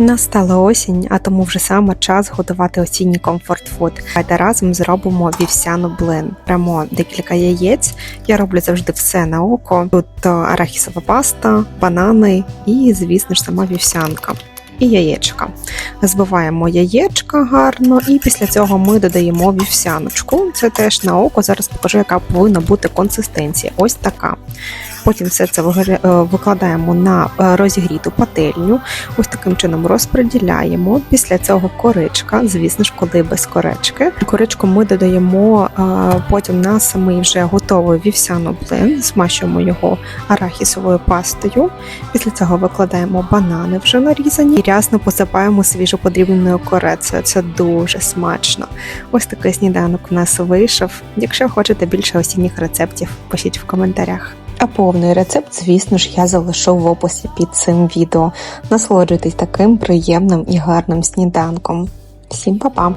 Настала осінь, а тому вже саме час готувати осінній комфорт-фуд. Давайте разом зробимо вівсяну блин. Беремо декілька яєць. Я роблю завжди все на око. Тут е, арахісова паста, банани і, звісно ж, сама вівсянка. І яєчка. Збиваємо яєчка гарно, і після цього ми додаємо вівсяночку. Це теж на око. Зараз покажу, яка повинна бути консистенція. Ось така. Потім все це е, викладаємо на е, розігріту пательню. Ось таким чином розподіляємо. Після цього коричка, звісно ж, коли без корички. Коричку ми додаємо е, потім на самий вже готовий вівсяну блин, змащуємо його арахісовою пастою. Після цього викладаємо банани вже нарізані рясно посипаємо свіжо подрібненою корецею. Це дуже смачно. Ось такий сніданок у нас вийшов. Якщо хочете більше осінніх рецептів, пишіть в коментарях. А повний рецепт, звісно ж, я залишу в описі під цим відео. Насолоджуйтесь таким приємним і гарним сніданком. Всім па-па!